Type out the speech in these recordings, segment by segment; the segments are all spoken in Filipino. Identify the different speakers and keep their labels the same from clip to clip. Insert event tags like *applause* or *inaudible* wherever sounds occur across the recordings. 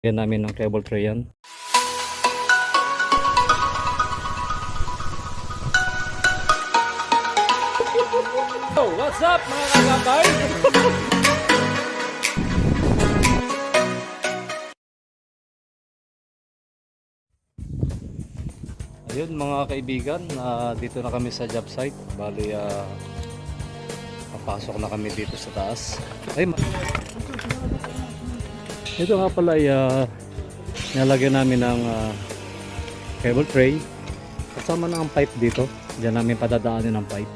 Speaker 1: Yan namin ng cable tray yan. *laughs* Oh, what's up mga kagabay? *laughs* Ayun mga kaibigan, na dito na kami sa job site. Bali, ah, papasok na kami dito sa taas. Ay, ito nga pala ay ah, nilagyan namin ng ah, cable tray. Kasama na ang pipe dito. Diyan namin padadaanin ang pipe.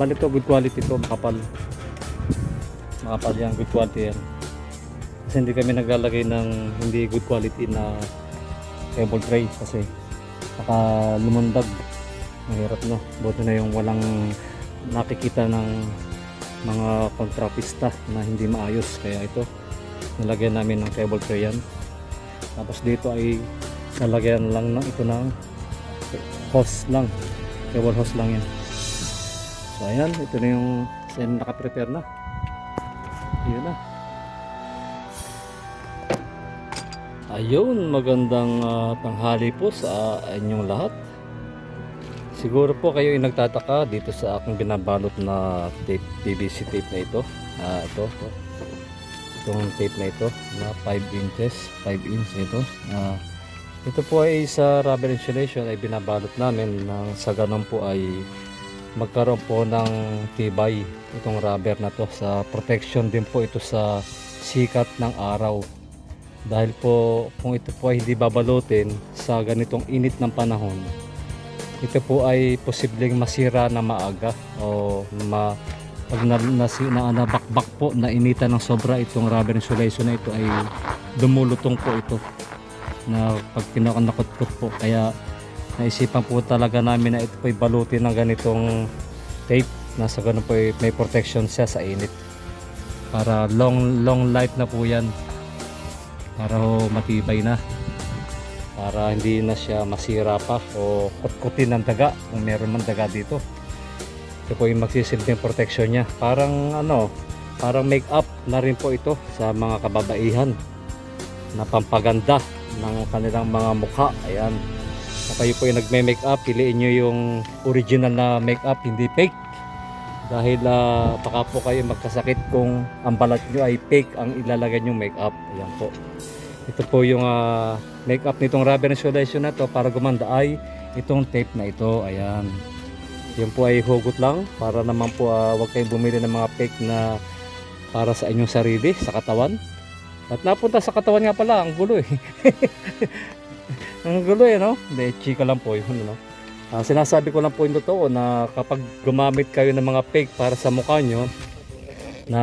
Speaker 1: Bali to good quality to, makapal. Makapal yan, good quality yan. Kasi hindi kami naglalagay ng hindi good quality na cable tray kasi baka lumundag. Mahirap no. Buti na yung walang nakikita ng mga kontrapista na hindi maayos. Kaya ito, nilagyan namin ng cable tray yan. Tapos dito ay nalagyan lang ng ito ng hose lang. Cable hose lang yan. So ayan, ito na yung yan naka-prepare na. Yun na. Ayun, magandang ah, tanghali po sa inyong lahat. Siguro po kayo ay nagtataka dito sa aking binabalot na tape, PVC tape na ito. Ah, ito, ito. Itong tape na ito na 5 inches, 5 inch ito. Ah, ito po ay sa rubber insulation ay binabalot namin nang sa ganun po ay magkaroon po ng tibay itong rubber na to sa protection din po ito sa sikat ng araw dahil po kung ito po ay hindi babalutin sa ganitong init ng panahon ito po ay posibleng masira na maaga o ma pag na, na, na, nabakbak po na initan ng sobra itong rubber insulation na ito ay dumulutong po ito na pag kinakanakot po. Kaya naisipan po talaga namin na ito po ay balutin ng ganitong tape. Nasa ganun po ay may protection siya sa init. Para long long life na po yan. Para ho matibay na. Para hindi na siya masira pa o kutkutin ng daga kung meron man daga dito ito po yung magsisilbing protection niya parang ano parang make up na rin po ito sa mga kababaihan na pampaganda ng kanilang mga mukha ayan kung kayo po yung nagme-make up, piliin nyo yung original na make up, hindi fake. Dahil ah, baka po kayo magkasakit kung ang balat nyo ay fake ang ilalagay nyong make up. Ayan po. Ito po yung ah, make up nitong rubber insulation na to para gumanda ay itong tape na ito. Ayan. Yan po ay hugot lang para naman po ah, wag kayong bumili ng mga fake na para sa inyong sarili, sa katawan. At napunta sa katawan nga pala, ang gulo eh. *laughs* Ang gulo eh, no? Hindi, chika lang po yun, no? Ah, sinasabi ko lang po yung totoo na kapag gumamit kayo ng mga fake para sa mukha nyo, na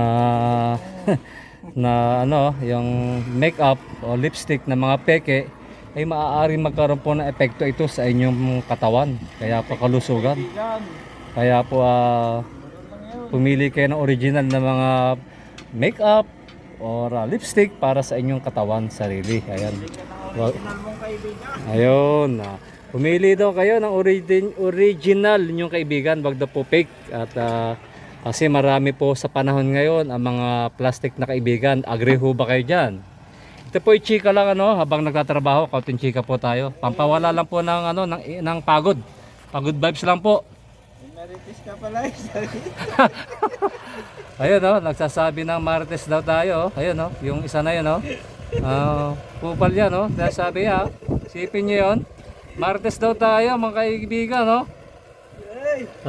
Speaker 1: *laughs* na ano, yung makeup o lipstick na mga peke, ay maaaring magkaroon po ng epekto ito sa inyong katawan. Kaya po kalusugan. Kaya po ah, pumili kayo ng original na mga makeup or ah, lipstick para sa inyong katawan, sarili. Ayan. Wa- Ayun. ah. Pumili daw kayo ng origin, original ninyong kaibigan, wag daw po fake. At ah, kasi marami po sa panahon ngayon ang mga plastic na kaibigan. Agree ho ba kayo dyan? Ito po chika lang ano, habang nagtatrabaho, kauting chika po tayo. Pampawala lang po ng, ano, ng, ng pagod. Pagod vibes lang po.
Speaker 2: Marites ka pala. *laughs*
Speaker 1: Ayun oh, nagsasabi ng Martes daw tayo. oh. Ayun oh, yung isa na yun oh. Ah, kupal yan oh. Sabi ha. Sipin niyo yon. Martes daw tayo mga kaibigan no.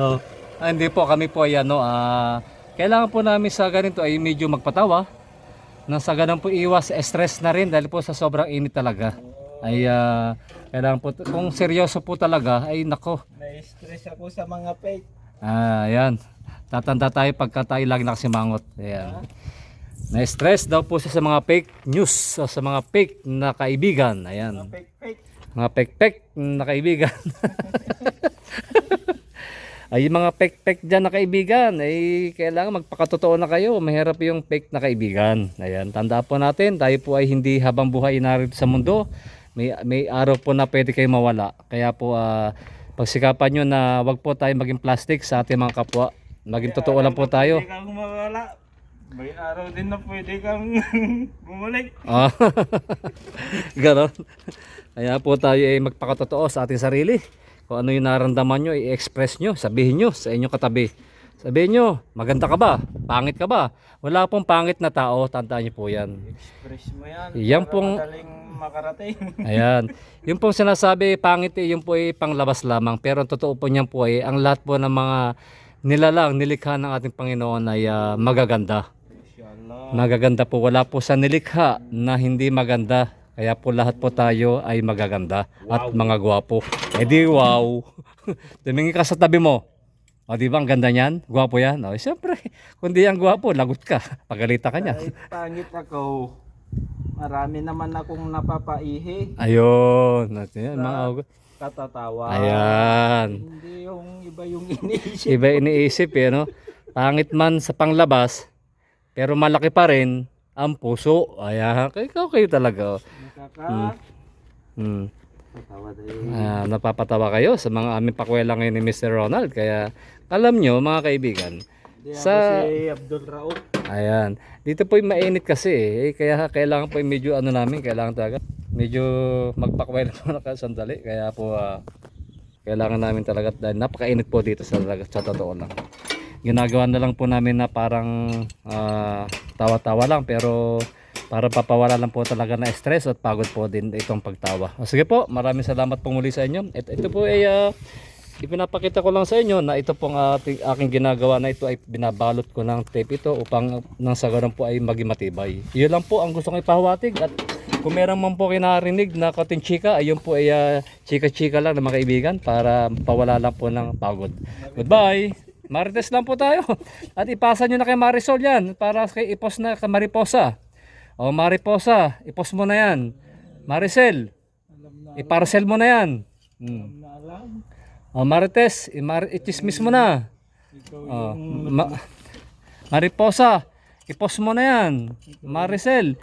Speaker 1: Oh. Ah, hindi po kami po ay ano ah kailangan po namin sa ganito ay medyo magpatawa. Nang sa ganun po iwas stress na rin dahil po sa sobrang init talaga. Ay ah, kailangan po kung seryoso po talaga ay nako.
Speaker 2: Na-stress ako sa mga fake.
Speaker 1: Ah, ayan. Tatanda tayo pagka tayo lagi nakasimangot. Ayan. Na-stress daw po siya sa mga fake news o sa mga fake na kaibigan. Ayan.
Speaker 2: Fake fake.
Speaker 1: Mga pek-pek na kaibigan. *laughs* ay yung mga pek-pek dyan na kaibigan, ay kailangan magpakatotoo na kayo. Mahirap yung fake na kaibigan. Ayan, tandaan po natin, tayo po ay hindi habang buhay narito sa mundo. May, may araw po na pwede kayo mawala. Kaya po, ah, pagsikapan nyo na wag po tayo maging plastic sa ating mga kapwa. Maging totoo lang po tayo.
Speaker 2: Mawala. May araw din na pwede kang *laughs* bumalik.
Speaker 1: Ah, *laughs* ganon. Kaya po tayo ay magpakatotoo sa ating sarili. Kung ano yung naramdaman nyo, i-express nyo, sabihin nyo sa inyong katabi. Sabihin nyo, maganda ka ba? Pangit ka ba? Wala pong pangit na tao, tandaan nyo po yan.
Speaker 2: Express mo yan.
Speaker 1: Yan
Speaker 2: para
Speaker 1: pong-
Speaker 2: Madaling makarating. *laughs*
Speaker 1: Ayan. Yung pong sinasabi, pangit eh, yung po ay panglabas lamang. Pero ang totoo po niyan po ay, ang lahat po ng mga nilalang, nilikha ng ating Panginoon ay ah, magaganda. Magaganda po. Wala po sa nilikha na hindi maganda. Kaya po lahat po tayo ay magaganda at mga gwapo. Eh di wow. *laughs* Tumingin ka sa tabi mo. O di ba ang ganda niyan? Gwapo yan? O siyempre, kung di yan gwapo, lagot ka. *laughs* Pagalita ka niya.
Speaker 2: Kahit pangit ako, marami naman akong napapaihi.
Speaker 1: Ayun. At yan, mga
Speaker 2: Katatawa.
Speaker 1: Ayan.
Speaker 2: Hindi yung iba yung *laughs* iniisip.
Speaker 1: Iba iniisip eh, no? Pangit man sa panglabas, pero malaki pa rin ang puso. Ayan, kayo, kayo talaga. oh.
Speaker 2: Nakaka...
Speaker 1: Hmm.
Speaker 2: Din.
Speaker 1: Ah, napapatawa kayo sa mga aming pakwela ngayon ni Mr. Ronald. Kaya alam nyo mga kaibigan,
Speaker 2: Hindi
Speaker 1: sa-
Speaker 2: si Abdul Rauf.
Speaker 1: ayan, dito po mainit kasi eh. Eh, Kaya kailangan po yung medyo ano namin, kailangan talaga medyo magpakwela *laughs* muna ka sandali. Kaya po ah, kailangan namin talaga dahil napakainit po dito sa, sa totoo lang. Ginagawa na lang po namin na parang ah, tawa-tawa lang pero para papawala lang po talaga na stress at pagod po din itong pagtawa. O, sige po, maraming salamat po muli sa inyo. Ito, ito po ay ah, ipinapakita ko lang sa inyo na ito pong ating, aking ginagawa na ito ay binabalot ko ng tape ito upang nang sa po ay maging matibay. Yun lang po ang gusto kong ipahawatig at kung meron man po kinarinig na kating chika, ayun po ay ah, chika-chika lang na mga kaibigan para pawala lang po ng pagod. Goodbye! Marites lang po tayo. *laughs* At ipasa nyo na kay Marisol yan para kay ipos na kay Mariposa. O Mariposa, ipos mo na yan. Maricel, iparcel mo na yan. Hmm. O Marites, imar ichismis mo na. O. Ma- Mariposa, ipos mo na yan. Maricel,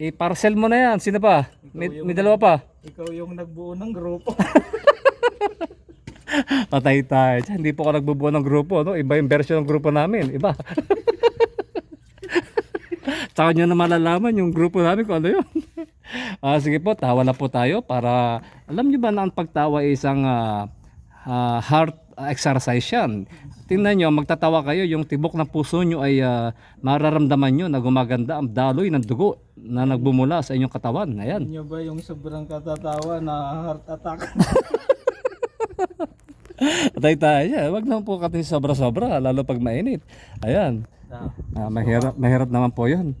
Speaker 1: iparcel mo na yan. Sino pa? May, may dalawa pa.
Speaker 2: Ikaw yung nagbuo ng grupo. *laughs* *laughs*
Speaker 1: Patay tayo. Hindi po ako nagbubuo ng grupo. No? Iba yung version ng grupo namin. Iba. *laughs* Tsaka nyo na malalaman yung grupo namin kung ano yun. *laughs* Ah, sige po, tawa na po tayo para alam nyo ba na ang pagtawa ay isang ah, ah, heart exercise yan. Tingnan nyo, magtatawa kayo, yung tibok ng puso nyo ay ah, mararamdaman nyo na gumaganda ang daloy ng dugo na nagbumula sa inyong katawan. Ayan.
Speaker 2: Inyo ba yung sobrang katatawa na heart attack?
Speaker 1: Patay tayo. Yeah, wag naman po kasi sobra-sobra, lalo pag mainit. Ayan. Ah, mahirap, mahirap naman po yun.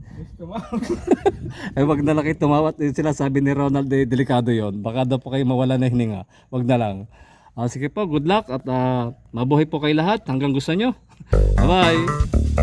Speaker 1: Ay *laughs* wag na lang kayo tumawat. Yung sila sabi ni Ronald, eh, delikado yon. Baka daw po kayo mawala na hininga. Wag na lang. Ah, sige po, good luck at ah, mabuhay po kayo lahat hanggang gusto nyo. Bye-bye!